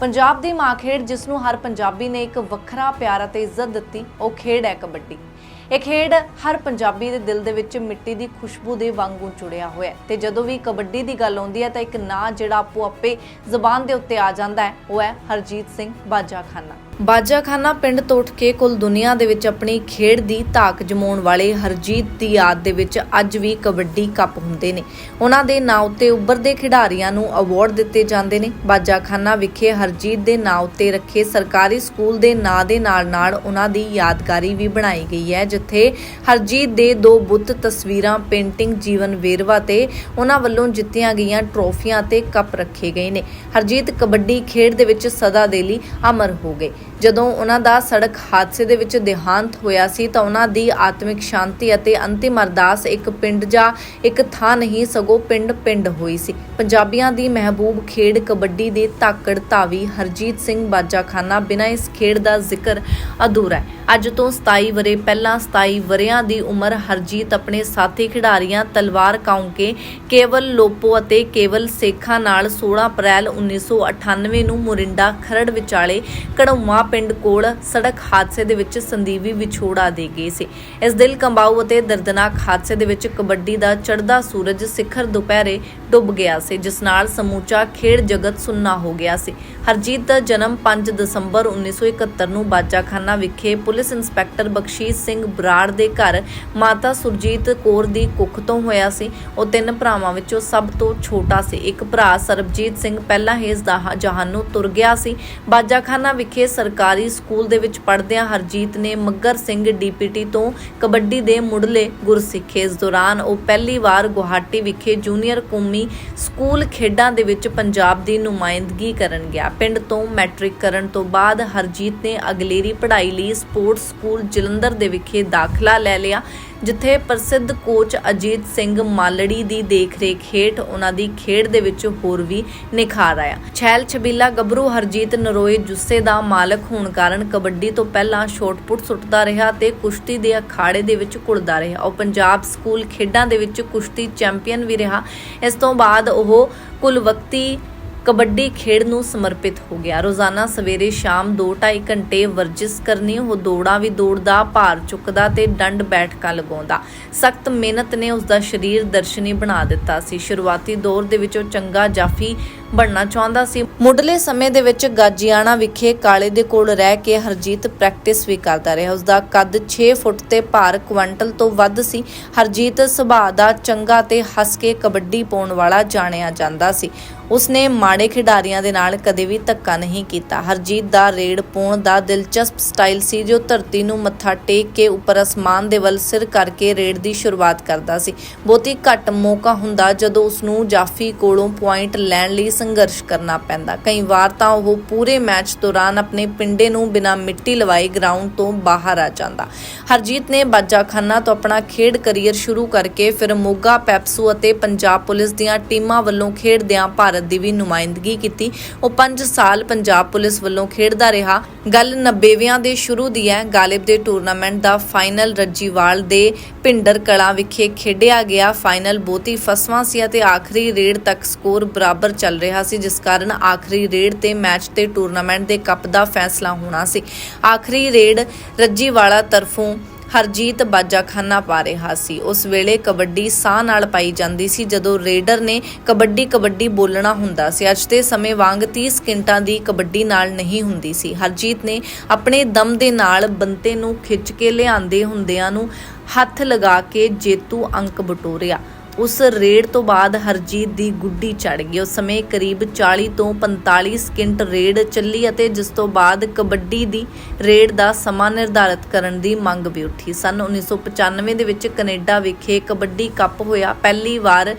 ਪੰਜਾਬ ਦੀ ਮਾਂ ਖੇਡ, ਜਿਸ ਨੂੰ ਹਰ ਪੰਜਾਬੀ ਨੇ ਇੱਕ ਵੱਖਰਾ ਪਿਆਰ ਅਤੇ ਇੱਜ਼ਤ ਦਿੱਤੀ, ਉਹ ਖੇਡ ਹੈ ਕਬੱਡੀ। ਇਹ ਖੇਡ ਹਰ ਪੰਜਾਬੀ ਦੇ ਦਿਲ ਦੇ ਵਿੱਚ ਮਿੱਟੀ ਦੀ ਖੁਸ਼ਬੂ ਦੇ ਵਾਂਗੂ ਜੁੜਿਆ ਹੋਇਆ ਹੈ ਤੇ ਜਦੋਂ ਵੀ ਕਬੱਡੀ ਦੀ ਗੱਲ ਆਉਂਦੀ ਹੈ ਤਾਂ ਇੱਕ ਨਾਂ ਜਿਹੜਾ ਆਪੋ ਆਪੇ ਜ਼ੁਬਾਨ ਦੇ ਉੱਤੇ ਆ ਜਾਂਦਾ ਹੈ, ਉਹ ਹੈ ਹਰਜੀਤ ਸਿੰਘ ਬਾਜਾਖਾਨਾ। ਬਾਜਾਖਾਨਾ ਪਿੰਡ ਤੋਂ ਉੱਠ ਕੇ ਕੁੱਲ ਦੁਨੀਆ ਦੇ ਵਿੱਚ ਆਪਣੀ ਖੇਡ ਦੀ ਧਾਕ ਜਮਾਉਣ ਵਾਲੇ ਹਰਜੀਤ ਦੀ ਯਾਦ ਦੇ ਵਿੱਚ ਅੱਜ ਵੀ ਕਬੱਡੀ ਕੱਪ ਹੁੰਦੇ ਨੇ। ਉਹਨਾਂ ਦੇ ਨਾਂ ਉੱਤੇ ਉੱਭਰਦੇ ਖਿਡਾਰੀਆਂ ਨੂੰ ਅਵਾਰਡ ਦਿੱਤੇ ਜਾਂਦੇ ਨੇ। ਬਾਜਾਖਾਨਾ ਵਿਖੇ ਹਰਜੀਤ ਦੇ ਨਾਂ ਉੱਤੇ ਰੱਖੇ ਸਰਕਾਰੀ ਸਕੂਲ ਦੇ ਨਾਂ ਦੇ ਨਾਲ-ਨਾਲ ਉਹਨਾਂ ਦੀ ਯਾਦਗਾਰੀ ਵੀ ਬਣਾਈ ਗਈ ਹੈ, ਜਿੱਥੇ ਹਰਜੀਤ ਦੇ ਦੋ ਬੁੱਤ ਤਸਵੀਰਾਂ, ਪੇਂਟਿੰਗ, ਜੀਵਨ ਵੇਰਵਾ ਤੇ ਉਹਨਾਂ ਵੱਲੋਂ ਜਿੱਤੀਆਂ ਗਈਆਂ ਟਰੋਫੀਆਂ ਤੇ ਕੱਪ ਰੱਖੇ ਗਏ ਨੇ। ਹਰਜੀਤ ਕਬੱਡੀ ਖੇਡ ਦੇ ਵਿੱਚ ਸਦਾ ਦੇ ਲਈ ਅਮਰ ਹੋ ਗਏ। ਜਦੋਂ ਉਹਨਾਂ ਦਾ ਸੜਕ ਹਾਦਸੇ ਦੇ ਵਿੱਚ ਦੇਹਾਂਤ ਹੋਇਆ ਸੀ ਤਾਂ ਉਹਨਾਂ ਦੀ ਆਤਮਿਕ ਸ਼ਾਂਤੀ ਅਤੇ ਅੰਤਿਮ ਅਰਦਾਸ ਇੱਕ ਪਿੰਡ ਜਾਂ ਇੱਕ ਥਾਂ ਨਹੀਂ, ਸਗੋਂ ਪਿੰਡ-ਪਿੰਡ ਹੋਈ ਸੀ। ਪੰਜਾਬੀਆਂ ਦੀ ਮਹਿਬੂਬ ਖੇਡ ਕਬੱਡੀ ਦੇ ਧਾਕੜ ਧਾਵੀ ਹਰਜੀਤ ਸਿੰਘ ਬਾਜਾਖਾਨਾ ਬਿਨਾਂ ਇਸ ਖੇਡ ਦਾ ਜ਼ਿਕਰ ਅਧੂਰਾ ਹੈ। ਅੱਜ ਤੋਂ 27 ਵਰੇ ਪਹਿਲਾਂ 27 ਵਰਿਆਂ ਦੀ ਉਮਰ ਹਰਜੀਤ ਆਪਣੇ ਸਾਥੀ ਖਿਡਾਰੀਆਂ ਤਲਵਾਰ ਕਾਉਂਕੇ ਕੇਵਲ ਲੋਪੋ ਅਤੇ ਕੇਵਲ ਸੇਖਾਂ ਨਾਲ 16 ਅਪ੍ਰੈਲ 1998 ਨੂੰ ਮੋਰਿੰਡਾ ਖਰੜ ਵਿਚਾਲੇ ਕੜਉਮਾ ਪਿੰਡ ਕੋਲ ਸੜਕ ਹਾਦਸੇ ਦੇ ਵਿੱਚ ਸੰਦੀਵੀ ਵਿਛੋੜਾ ਦੇ ਗਏ ਸੀ। ਇਸ ਦਿਲ ਕੰਬਾਊ ਅਤੇ ਦਰਦਨਾਕ ਹਾਦਸੇ ਦੇ ਵਿੱਚ ਕਬੱਡੀ ਦਾ ਚੜ੍ਹਦਾ ਸੂਰਜ ਸਿਖਰ ਦੁਪਹਿਰੇ ਡੁੱਬ ਗਿਆ ਸੀ, ਜਿਸ ਨਾਲ ਸਮੂਚਾ ਖੇਡ ਜਗਤ ਸੁੰਨਾ ਹੋ ਗਿਆ ਸੀ। ਹਰਜੀਤ ਦਾ ਜਨਮ 5 ਦਸੰਬਰ 1971 ਨੂੰ ਬਾਜਾਖਾਨਾ ਵਿਖੇ ਪੁਲਿਸ ਇੰਸਪੈਕਟਰ ਬਖਸ਼ੀਸ਼ ਸਿੰਘ ਬਰਾੜ ਦੇ ਘਰ ਮਾਤਾ ਸੁਰਜੀਤ ਕੌਰ ਦੀ ਕੁੱਖ ਤੋਂ ਹੋਇਆ ਸੀ। ਉਹ ਤਿੰਨ ਭਰਾਵਾਂ ਵਿੱਚੋਂ ਸਭ ਤੋਂ ਛੋਟਾ ਸੀ। ਇੱਕ ਭਰਾ ਸਰਬਜੀਤ ਸਿੰਘ ਪਹਿਲਾਂ ਹੀ ਇਸ ਦਾ ਜਹਾਨੋਂ ਤੁਰ ਗਿਆ ਸੀ। ਬਾਜਾਖਾਨਾ ਵਿਖੇ ਸਰਕਾਰੀ ਸਰਕਾਰੀ ਸਕੂਲ ਦੇ ਵਿੱਚ ਪੜ੍ਹਦਿਆਂ ਹਰਜੀਤ ਨੇ ਮੱਗਰ ਸਿੰਘ ਡੀਪੀਟੀ ਤੋਂ ਕਬੱਡੀ ਦੇ ਮੁੱਢਲੇ ਗੁਰ ਸਿੱਖੇ ਇਸ ਦੌਰਾਨ ਉਹ ਪਹਿਲੀ ਵਾਰ ਗੁਹਾਟੀ ਵਿਖੇ ਜੂਨੀਅਰ ਕੌਮੀ ਸਕੂਲ ਖੇਡਾਂ ਦੇ ਵਿੱਚ ਪੰਜਾਬ ਦੀ ਨੁਮਾਇੰਦਗੀ ਕਰਨ ਗਿਆ। ਪਿੰਡ ਤੋਂ ਮੈਟ੍ਰਿਕ ਕਰਨ ਤੋਂ ਬਾਅਦ ਹਰਜੀਤ ਨੇ ਅਗਲੇਰੀ ਪੜ੍ਹਾਈ ਲਈ ਸਪੋਰਟਸ ਸਕੂਲ ਜਲੰਧਰ ਦੇ ਵਿਖੇ ਦਾਖਲਾ ਲੈ ਲਿਆ। ਜਿੱਥੇ ਪ੍ਰਸਿੱਧ ਕੋਚ ਅਜੀਤ ਸਿੰਘ ਮਾਲੜੀ ਦੀ ਦੇਖਰੇਖ ਹੇਠ ਉਹਨਾਂ ਦੀ ਖੇਡ ਦੇ ਵਿੱਚ ਹੋਰ ਵੀ ਨਿਖਾਰ ਆਇਆ। ਛੈਲ ਛਬੀਲਾ, ਗੱਭਰੂ ਹਰਜੀਤ ਨਰੋਏ ਜੁੱਸੇ ਦਾ ਮਾਲਕ ਹੋਣ ਕਾਰਨ ਕਬੱਡੀ ਤੋਂ ਪਹਿਲਾਂ ਸ਼ਾਟਪੁੱਟ ਸੁੱਟਦਾ ਰਿਹਾ ਤੇ ਕੁਸ਼ਤੀ ਦੇ ਅਖਾੜੇ ਦੇ ਵਿੱਚ ਕੁੜਦਾ ਰਿਹਾ। ਉਹ ਪੰਜਾਬ ਸਕੂਲ ਖੇਡਾਂ ਦੇ ਵਿੱਚ ਕੁਸ਼ਤੀ ਚੈਂਪੀਅਨ ਵੀ ਰਿਹਾ। ਇਸ ਤੋਂ ਬਾਅਦ ਉਹ ਕੁਲਵਕਤੀ ਕਬੱਡੀ ਖੇਡ ਨੂੰ ਸਮਰਪਿਤ ਹੋ ਗਿਆ। ਰੋਜ਼ਾਨਾ ਸਵੇਰੇ ਸ਼ਾਮ 2-2.5 ਘੰਟੇ ਵਰਜਿਸ਼ ਕਰਨੀ, ਉਹ ਦੌੜਾਂ ਵੀ ਦੌੜਦਾ, ਭਾਰ ਚੁੱਕਦਾ ਤੇ ਡੰਡ ਬੈਠਕਾਂ ਲਗਾਉਂਦਾ। ਸਖਤ ਮਿਹਨਤ ਨੇ ਉਸ ਦਾ ਸਰੀਰ ਦਰਸ਼ਨੀ ਬਣਾ ਦਿੱਤਾ ਸੀ। ਸ਼ੁਰੂਆਤੀ ਦੌਰ ਦੇ ਵਿੱਚ ਉਹ ਚੰਗਾ ਜਾਫੀ ਬਣਨਾ ਚਾਹੁੰਦਾ ਸੀ। ਮੁੱਢਲੇ ਸਮੇਂ ਦੇ ਵਿੱਚ ਗਾਜੀਆਣਾ ਵਿਖੇ ਕਾਲੇ ਦੇ ਕੋਲ ਰਹਿ ਕੇ ਹਰਜੀਤ ਪ੍ਰੈਕਟਿਸ ਵੀ ਕਰਦਾ ਰਿਹਾ। ਉਸ ਦਾ ਕੱਦ 6 ਫੁੱਟ ਤੇ ਭਾਰ ਕੁਇੰਟਲ ਤੋਂ ਵੱਧ ਸੀ। ਹਰਜੀਤ ਸੁਭਾਅ ਦਾ ਚੰਗਾ ਤੇ ਹੱਸ ਕੇ ਕਬੱਡੀ ਪਾਉਣ ਵਾਲਾ ਜਾਣਿਆ ਜਾਂਦਾ ਸੀ। ਉਸਨੇ ਮਾੜੇ ਖਿਡਾਰੀਆਂ ਦੇ ਨਾਲ ਕਦੇ ਵੀ ਧੱਕਾ ਨਹੀਂ ਕੀਤਾ। ਹਰਜੀਤ ਦਾ ਰੇਡ ਪਾਉਣ ਦਾ ਦਿਲਚਸਪ ਸਟਾਈਲ ਸੀ, ਜੋ ਧਰਤੀ ਨੂੰ ਮੱਥਾ ਟੇਕ ਕੇ ਉੱਪਰ ਅਸਮਾਨ ਦੇ ਵੱਲ ਸਿਰ ਕਰਕੇ ਰੇਡ ਦੀ ਸ਼ੁਰੂਆਤ ਕਰਦਾ ਸੀ। ਬਹੁਤੀ ਘੱਟ ਮੌਕਾ ਹੁੰਦਾ ਜਦੋਂ ਉਸ ਨੂੰ ਜਾਫੀ ਕੋਲੋਂ ਪੁਆਇੰਟ ਲੈਣ ਲਈ ਸੰਘਰਸ਼ ਕਰਨਾ ਪੈਂਦਾ। ਕਈ ਵਾਰ ਤਾਂ ਉਹ ਪੂਰੇ ਮੈਚ ਦੌਰਾਨ ਆਪਣੇ ਪਿੰਡੇ ਨੂੰ ਬਿਨਾਂ ਮਿੱਟੀ ਲਵਾਏ ਗਰਾਊਂਡ ਤੋਂ ਬਾਹਰ ਆ ਜਾਂਦਾ। ਹਰਜੀਤ ਨੇ ਬਾਜਾਖਾਨਾ ਤੋਂ ਆਪਣਾ ਖੇਡ ਕਰੀਅਰ ਸ਼ੁਰੂ ਕਰਕੇ ਫਿਰ ਮੋਗਾ, ਪੈਪਸੂ ਅਤੇ ਪੰਜਾਬ ਪੁਲਿਸ ਦੀਆਂ ਟੀਮਾਂ ਵੱਲੋਂ ਖੇਡਦਿਆਂ ਭਾਰਤ ਦੀ ਵੀ ਨੁਮਾਇੰਦਗੀ ਕੀਤੀ। ਉਹ 5 ਸਾਲ ਪੰਜਾਬ ਪੁਲਿਸ ਵੱਲੋਂ ਖੇਡਦਾ ਰਿਹਾ। ਗੱਲ 90ਵਿਆਂ ਦੇ ਸ਼ੁਰੂ ਦੀ ਹੈ। ਗਾਲਿਬ ਦੇ ਟੂਰਨਾਮੈਂਟ ਦਾ ਫਾਈਨਲ ਰੱਜੀਵਾਲ ਦੇ ਪਿੰਡਰ ਕਲਾ ਵਿਖੇ ਖੇਡਿਆ ਗਿਆ। ਫਾਈਨਲ ਬਹੁਤੀ ਫਸਵਾਂ ਸੀ ਅਤੇ ਆਖਰੀ ਰੇਡ ਤੱਕ ਸਕੋਰ ਬਰਾਬਰ ਚੱਲ ਰਿਹਾ ਸੀ, ਜਿਸ ਕਾਰਨ ਆਖਰੀ ਰੇਡ ਤੇ ਮੈਚ ਤੇ ਟੂਰਨਾਮੈਂਟ ਦੇ ਕੱਪ ਦਾ ਫੈਸਲਾ ਹੋਣਾ ਸੀ। ਆਖਰੀ ਰੇਡ ਰੱਜੀਵਾਲਾ ਤਰਫੋਂ ਹਰਜੀਤ ਬਾਜਾਖਾਨਾ ਪਾ ਰਿਹਾ ਸੀ। ਉਸ ਵੇਲੇ ਕਬੱਡੀ ਸਾਹ ਨਾਲ ਪਾਈ ਜਾਂਦੀ ਸੀ, ਜਦੋਂ ਰੇਡਰ ਨੇ ਕਬੱਡੀ ਕਬੱਡੀ ਬੋਲਣਾ ਹੁੰਦਾ ਸੀ। ਅੱਜ ਦੇ ਸਮੇਂ ਵਾਂਗ 30 ਸਕਿੰਟਾਂ ਦੀ ਕਬੱਡੀ ਨਾਲ ਨਹੀਂ ਹੁੰਦੀ ਸੀ। ਹਰਜੀਤ ਨੇ ਆਪਣੇ ਦਮ ਦੇ ਨਾਲ ਬੰਤੇ ਨੂੰ ਖਿੱਚ ਕੇ ਲਿਆਂਦੇ ਹੁੰਦਿਆਂ ਨੂੰ ਹੱਥ ਲਗਾ ਕੇ ਜੇਤੂ ਅੰਕ ਬਟੋਰਿਆ। ਉਸ ਰੇਡ ਤੋਂ ਬਾਅਦ ਹਰਜੀਤ ਦੀ ਗੁੱਡੀ ਚੜ ਗਈ। ਉਸ ਸਮੇਂ ਕਰੀਬ 40 ਤੋਂ 45 ਸਕਿੰਟ ਰੇਡ ਚੱਲੀ ਅਤੇ ਜਿਸ ਤੋਂ ਬਾਅਦ ਕਬੱਡੀ ਦੀ ਰੇਡ ਦਾ ਸਮਾਂ ਨਿਰਧਾਰਤ ਕਰਨ ਦੀ ਮੰਗ ਵੀ ਉੱਠੀ ਸਨ। 1995 ਦੇ ਵਿੱਚ ਕੈਨੇਡਾ ਵਿਖੇ ਕਬੱਡੀ ਕੱਪ ਹੋਇਆ। ਪਹਿਲੀ ਵਾਰ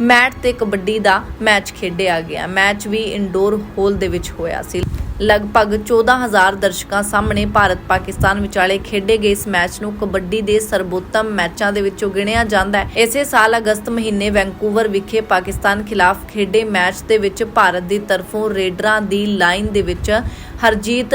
ਮੈਟ ਤੇ ਕਬੱਡੀ ਦਾ ਮੈਚ ਖੇਡਿਆ ਗਿਆ। ਮੈਚ ਵੀ ਇਨਡੋਰ ਹੋਲ ਦੇ ਵਿੱਚ ਹੋਇਆ ਸੀ। ਲਗਭਗ 14000 ਦਰਸ਼ਕਾਂ ਸਾਹਮਣੇ ਭਾਰਤ ਪਾਕਿਸਤਾਨ ਵਿਚਾਲੇ ਖੇਡੇ ਗਏ ਇਸ ਮੈਚ ਨੂੰ ਕਬੱਡੀ ਦੇ ਸਰਬੋਤਮ ਮੈਚਾਂ ਦੇ ਵਿੱਚੋਂ ਗਿਣਿਆ ਜਾਂਦਾ ਹੈ। ਇਸੇ ਸਾਲ ਅਗਸਤ ਮਹੀਨੇ ਵੈਂਕੂਵਰ ਵਿਖੇ ਪਾਕਿਸਤਾਨ ਖਿਲਾਫ ਖੇਡੇ ਮੈਚ ਦੇ ਵਿੱਚ ਭਾਰਤ ਦੀ ਤਰਫੋਂ ਰੇਡਰਾਂ ਦੀ ਲਾਈਨ ਦੇ ਵਿੱਚ ਹਰਜੀਤ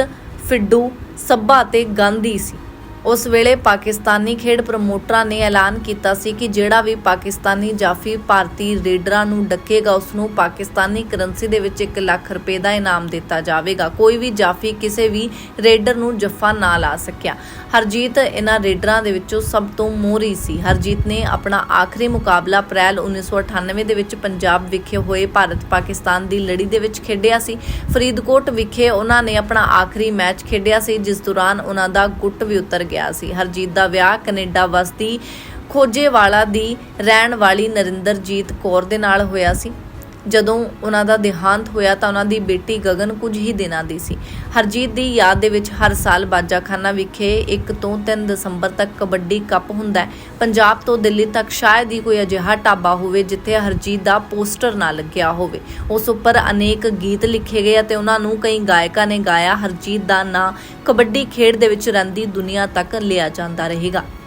ਫਿੱਡੂ, ਸੱਭਾ ਤੇ ਗਾਂਧੀ ਸੀ। ਉਸ ਵੇਲੇ ਪਾਕਿਸਤਾਨੀ ਖੇਡ ਪ੍ਰਮੋਟਰਾਂ ਨੇ ਐਲਾਨ ਕੀਤਾ ਸੀ ਕਿ ਜਿਹੜਾ ਵੀ ਪਾਕਿਸਤਾਨੀ ਜਾਫੀ ਭਾਰਤੀ ਰੇਡਰਾਂ ਨੂੰ ਡੱਕੇਗਾ ਉਸ ਨੂੰ ਪਾਕਿਸਤਾਨੀ ਕਰੰਸੀ ਦੇ ਵਿੱਚ 1 ਲੱਖ ਰੁਪਏ ਦਾ ਇਨਾਮ ਦਿੱਤਾ ਜਾਵੇਗਾ। ਕੋਈ ਵੀ ਜਾਫੀ ਕਿਸੇ ਵੀ ਰੇਡਰ ਨੂੰ ਜੱਫਾ ਨਾ ਲਾ ਸਕਿਆ। ਹਰਜੀਤ ਇਹਨਾਂ ਰੇਡਰਾਂ ਦੇ ਵਿੱਚੋਂ ਸਭ ਤੋਂ ਮੋਹਰੀ ਸੀ। ਹਰਜੀਤ ਨੇ ਆਪਣਾ ਆਖਰੀ ਮੁਕਾਬਲਾ ਅਪ੍ਰੈਲ 1998 ਦੇ ਵਿੱਚ ਪੰਜਾਬ ਵਿਖੇ ਹੋਏ ਭਾਰਤ ਪਾਕਿਸਤਾਨ ਦੀ ਲੜੀ ਦੇ ਵਿੱਚ ਖੇਡਿਆ ਸੀ। ਫਰੀਦਕੋਟ ਵਿਖੇ ਉਹਨਾਂ ਨੇ ਆਪਣਾ ਆਖਰੀ ਮੈਚ ਖੇਡਿਆ ਸੀ, ਜਿਸ ਦੌਰਾਨ ਉਹਨਾਂ ਦਾ ਗੁੱਟ ਵੀ ਉਤਰ ਗਿਆ ਸੀ। ਹਰਜੀਤ ਦਾ ਵਿਆਹ ਕੈਨੇਡਾ ਵਸਦੀ ਖੋਜੇਵਾਲਾ ਦੀ ਰਹਿਣ ਵਾਲੀ ਨਰਿੰਦਰਜੀਤ ਕੌਰ ਦੇ ਨਾਲ ਹੋਇਆ ਸੀ। ਜਦੋਂ ਉਹਨਾਂ ਦਾ ਦੇਹਾਂਤ ਹੋਇਆ ਤਾਂ ਉਹਨਾਂ ਦੀ ਬੇਟੀ ਗਗਨ ਕੁਝ ਹੀ ਦਿਨਾਂ ਦੀ ਸੀ। ਹਰਜੀਤ ਦੀ ਯਾਦ ਦੇ ਵਿੱਚ ਹਰ ਸਾਲ ਬਾਜਾਖਾਨਾ ਵਿਖੇ 1 ਤੋਂ 3 ਦਸੰਬਰ ਤੱਕ ਕਬੱਡੀ ਕੱਪ ਹੁੰਦਾ ਹੈ। ਪੰਜਾਬ ਤੋਂ ਦਿੱਲੀ ਤੱਕ ਸ਼ਾਇਦ ਹੀ ਕੋਈ ਅਜਿਹਾ ਢਾਬਾ ਹੋਵੇ ਜਿੱਥੇ ਹਰਜੀਤ ਦਾ ਪੋਸਟਰ ਨਾ ਲੱਗਿਆ ਹੋਵੇ। ਉਸ ਉੱਪਰ ਅਨੇਕ ਗੀਤ ਲਿਖੇ ਗਏ ਅਤੇ ਉਹਨਾਂ ਨੂੰ ਕਈ ਗਾਇਕਾਂ ਨੇ ਗਾਇਆ। ਹਰਜੀਤ ਦਾ ਨਾਂ ਕਬੱਡੀ ਖੇਡ ਦੇ ਵਿੱਚ ਰਹਿੰਦੀ ਦੁਨੀਆ ਤੱਕ ਲਿਆ ਜਾਂਦਾ ਰਹੇਗਾ।